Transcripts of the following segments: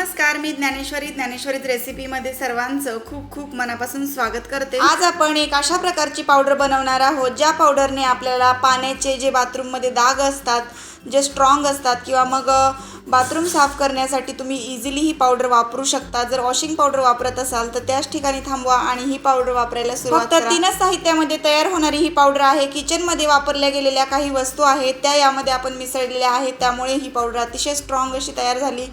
नमस्कार मी ज्ञानेश्वरी. ज्ञानेश्वरीत रेसिपीमध्ये सर्वांचं खूप खूप मनापासून स्वागत करते. आज आपण एक अशा प्रकारची पावडर बनवणार आहोत ज्या पावडरने आपल्याला पाण्याचे जे बाथरूममध्ये डाग असतात जे स्ट्रॉंग असतात किंवा मग बाथरूम साफ करण्यासाठी तुम्ही इझिली ही पावडर वापरू शकता. जर वॉशिंग पावडर वापरत असाल तर त्याच ठिकाणी थांबवा आणि ही पावडर वापरायला सुरुवात फक्त तीनच साहित्यामध्ये तयार होणारी ही पावडर आहे. किचनमध्ये वापरल्या गेलेल्या काही वस्तू आहेत त्या यामध्ये आपण मिसळलेल्या आहेत त्यामुळे ही पावडर अतिशय स्ट्रॉंग अशी तयार झाली.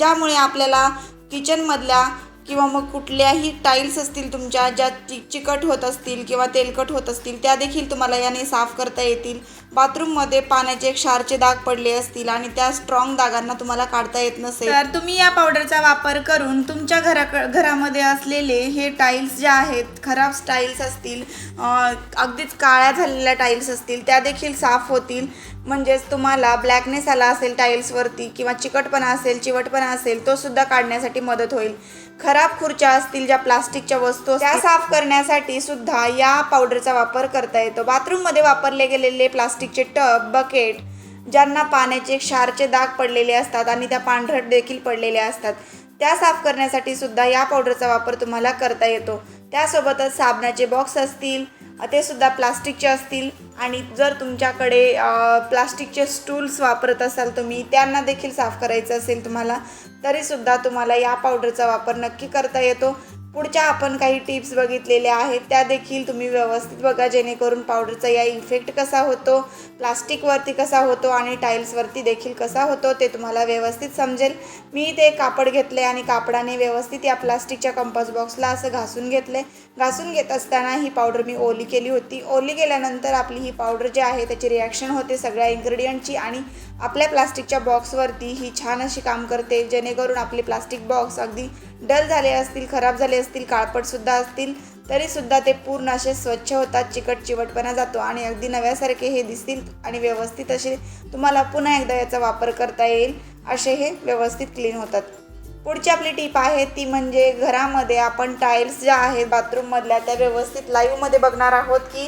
ज्यामुळे आपल्याला किचनमधल्या किंवा मग कुठल्याही टाईल्स असतील तुमच्या ज्या चि चिकट होत असतील किंवा तेलकट होत असतील त्या देखील तुम्हाला याने साफ करता येतील. बाथरूममध्ये पाण्याचे एक क्षारचे दाग पडले असतील आणि त्या स्ट्रॉंग दागांना तुम्हाला काढता येत नसेल. तर तुम्ही या पावडरचा वापर करून तुमच्या घरा घरामध्ये असलेले हे टाईल्स जे आहेत खराब टाईल्स असतील अगदीच काळ्या झालेल्या टाईल्स असतील त्या देखील साफ होतील. म्हणजेच तुम्हाला ब्लॅकनेस आला असेल टाईल्सवरती किंवा चिकटपणा असेल चिवटपणा असेल तो सुद्धा काढण्यासाठी मदत होईल. खराब खुर्च्या असतील ज्या प्लास्टिकच्या वस्तू त्या साफ करण्यासाठी सुद्धा या पावडरचा वापर करता येतो. बाथरूममध्ये वापरले गेलेले प्लास्टिक प्लास्टिकचे टब बकेट ज्यांना पाण्याचे क्षारचे दाग पडलेले असतात आणि त्या पांढरट देखील पडलेल्या असतात. त्या साफ करण्यासाठी सुद्धा या पावडरचा वापर तुम्हाला करता येतो. त्यासोबतच साबणाचे बॉक्स असतील ते सुद्धा प्लास्टिकचे असतील आणि जर तुमच्याकडे प्लास्टिकचे स्टूल्स वापरत असाल तुम्ही त्यांना देखील साफ करायचं असेल तुम्हाला तरीसुद्धा तुम्हाला या पावडरचा वापर नक्की करता येतो. पुढच्या आपण काही टिप्स बघितलेल्या आहेत त्या देखील तुम्ही व्यवस्थित बघा जेणेकरून पावडरचा या इफेक्ट कसा होतो प्लास्टिकवरती कसा होतो आणि टाईल्सवरती देखील कसा होतो ते तुम्हाला व्यवस्थित समजेल. मी ते कापड घेतले आणि कापडाने व्यवस्थित या प्लास्टिकच्या कंपास बॉक्सला असं घासून घेतले घासून घेत असताना ही पावडर मी ओली केली होती. ओली केल्यानंतर आपली ही पावडर जी आहे त्याची रिॲक्शन होते सगळ्या इन्ग्रेडियंटची आणि आपल्या प्लास्टिकच्या बॉक्सवरती ही छान अशी काम करते जेणेकरून आपले प्लास्टिक बॉक्स अगदी डल झाले असतील खराब झाले असतील काळपटसुद्धा असतील तरीसुद्धा ते पूर्ण असे स्वच्छ होतात चिकट चिवटपणा जातो आणि अगदी नव्यासारखे हे दिसतील आणि व्यवस्थित असे तुम्हाला पुन्हा एकदा याचा वापर करता येईल असे हे व्यवस्थित क्लीन होतात. पुढची आपली टीप आहे ती म्हणजे घरामध्ये आपण टाईल्स ज्या आहेत बाथरूममधल्या त्या व्यवस्थित लाईव्हमध्ये बघणार आहोत की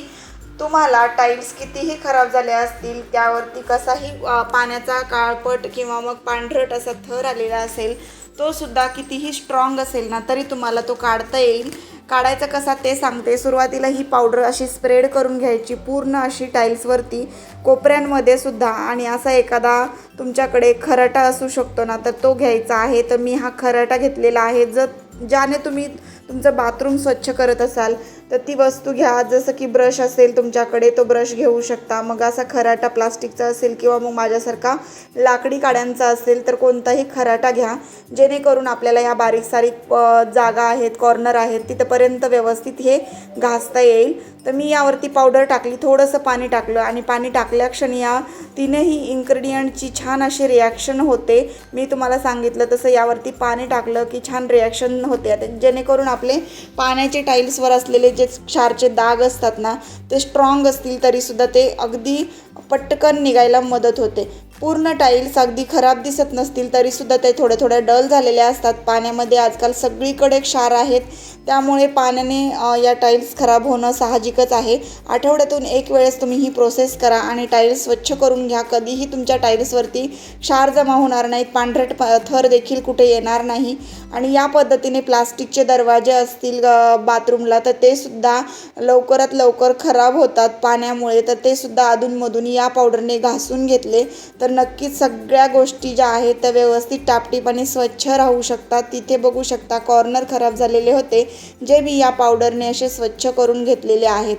तुम्हाला टाईल्स कितीही खराब झाल्या असतील त्यावरती कसाही पाण्याचा काळपट किंवा मग पांढरट असा थर आलेला असेल तो सुद्धा कितीही स्ट्रॉंग असेल ना तरी तुम्हाला तो काढता येईल. काढायचा कसा ते सांगते. सुरुवातीला ही पावडर अशी स्प्रेड करून घ्यायची पूर्ण अशी टाईल्सवरती कोपऱ्यांमध्ये सुद्धा. आणि असा एखादा तुमच्याकडे खराटा असू शकतो ना तर तो घ्यायचा आहे. तर मी हा खराटा घेतलेला आहे. जर ज्याने तुम्ही तुमचं बाथरूम स्वच्छ करत असाल तर ती वस्तू घ्या. जसं की ब्रश असेल तुमच्याकडे तो ब्रश घेऊ शकता. मग असा खराटा प्लास्टिकचा असेल किंवा मग माझ्यासारखा लाकडी काड्यांचा असेल तर कोणताही खराटा घ्या. जेणेकरून आपल्याला या बारीक सारीक जागा आहेत कॉर्नर आहेत तिथंपर्यंत व्यवस्थित हे घासता येईल. तर मी यावरती पावडर टाकली थोडंसं पाणी टाकलं आणि पाणी टाकल्या क्षणी या तीनही इन्ग्रेडियंटची छान अशी रिॲक्शन होते. मी तुम्हाला सांगितलं तसं यावरती पाणी टाकलं की छान रिॲक्शन होते. जेणेकरून आपले पाण्याचे टाईल्सवर असलेले जे क्षारचे डाग असतात ना ते स्ट्रॉंग असतील तरीसुद्धा ते अगदी पटकन निघायला मदत होते. पूर्ण टाईल्स अगदी खराब दिसत नसतील तरीसुद्धा ते थोड्या थोड्या डल झालेल्या असतात. पाण्यामध्ये आजकाल सगळीकडे क्षार आहेत. त्यामुळे पाण्याने या टाईल्स खराब होणं साहजिकच आहे. आठवड्यातून एक वेळेस तुम्ही ही प्रोसेस करा आणि टाईल्स स्वच्छ करून घ्या. कधीही तुमच्या टाईल्सवरती क्षार जमा होणार नाहीत. पांढरट थर देखील कुठे येणार नाही. आणि या पद्धतीने प्लास्टिकचे दरवाजे असतील बाथरूमला तर ते सुद्धा लवकरात लवकर खराब होतात पाण्यामुळे. तर ते सुद्धा अधूनमधून या पावडरने घासून घेतले तर नक्कीच सगळ्या गोष्टी ज्या आहेत त्या व्यवस्थित टापटीप आणि स्वच्छ राहू शकतात. तिथे बघू शकता कॉर्नर खराब झालेले होते जे मी या पावडरने असे स्वच्छ करून घेतलेले आहेत.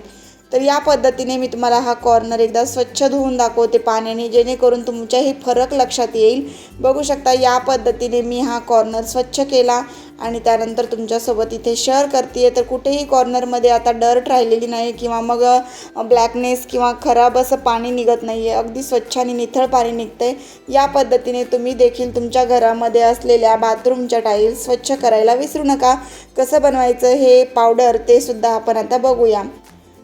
तर या पद्धतीने मी तुम्हाला हा कॉर्नर एकदा स्वच्छ धुवून दाखवते पाण्याने जेणेकरून तुमच्याही फरक लक्षात येईल. बघू शकता या पद्धतीने मी हा कॉर्नर स्वच्छ केला आणि त्यानंतर तुमच्यासोबत इथे शेअर करते तर कुठेही कॉर्नरमध्ये आता डर्ट राहिलेली नाही किंवा मग ब्लॅकनेस किंवा खराब असं पाणी निघत नाही आहे अगदी स्वच्छ आणि निथळ पाणी निघतंय. या पद्धतीने तुम्ही देखील तुमच्या घरामध्ये असलेल्या बाथरूमच्या टाईल्स स्वच्छ करायला विसरू नका. कसं बनवायचं हे पावडर ते सुद्धा आपण आता बघूया.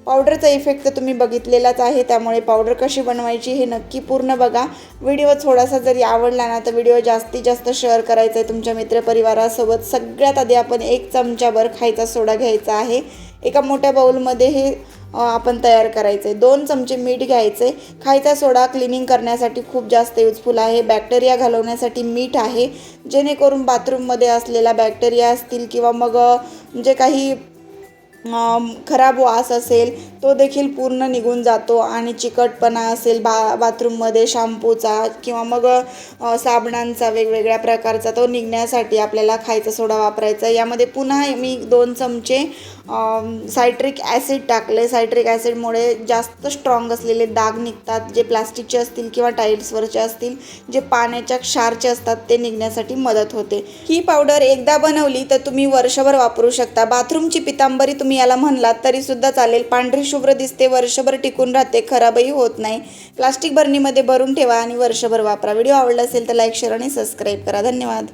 पावडरचा इफेक्ट तर तुम्ही बघितलेलाच आहे त्यामुळे पावडर कशी बनवायची हे नक्की पूर्ण बघा. व्हिडिओ थोडासा जरी आवडला ना तर व्हिडिओ जास्तीत जास्त शेअर करायचा आहे तुमच्या मित्रपरिवारासोबत. सगळ्यात आधी आपण एक चमच्याभर खायचा सोडा घ्यायचा आहे. एका मोठ्या बाऊलमध्ये हे आपण तयार करायचं आहे दोन चमचे मीठ घ्यायचं आहे खायचा सोडा क्लिनिंग करण्यासाठी खूप जास्त युजफुल आहे. बॅक्टेरिया घालवण्यासाठी मीठ आहे. जेणेकरून बाथरूममध्ये असलेला बॅक्टेरिया असतील किंवा मग जे काही खराब वास असेल तो देखील पूर्ण निघून जातो आणि चिकटपणा असेल बा बाथरूममध्ये शॅम्पूचा किंवा मग साबणांचा वेगवेगळ्या प्रकारचा तो निघण्यासाठी आपल्याला खायचा सोडा वापरायचा. यामध्ये पुन्हा मी दोन चमचे सायट्रिक ॲसिड टाकले सायट्रिक ॲसिडमुळे जास्त स्ट्रॉंग असलेले डाग निघतात जे प्लास्टिकचे असतील किंवा टाईल्सवरचे असतील जे पाण्याच्या क्षारचे असतात ते निघण्यासाठी मदत होते. ही पावडर एकदा बनवली तर तुम्ही वर्षभर वापरू शकता. बाथरूमची पितांबरी तुम्ही याला म्हणलात तरीसुद्धा चालेल. पांढरी शुभ्र दिसते वर्षभर टिकून राहते खराबही होत नाही. प्लास्टिक बरणीमध्ये भरून ठेवा आणि वर्षभर वापरा. व्हिडिओ आवडला असेल तर लाईक शेअर आणि सबस्क्राईब करा. धन्यवाद.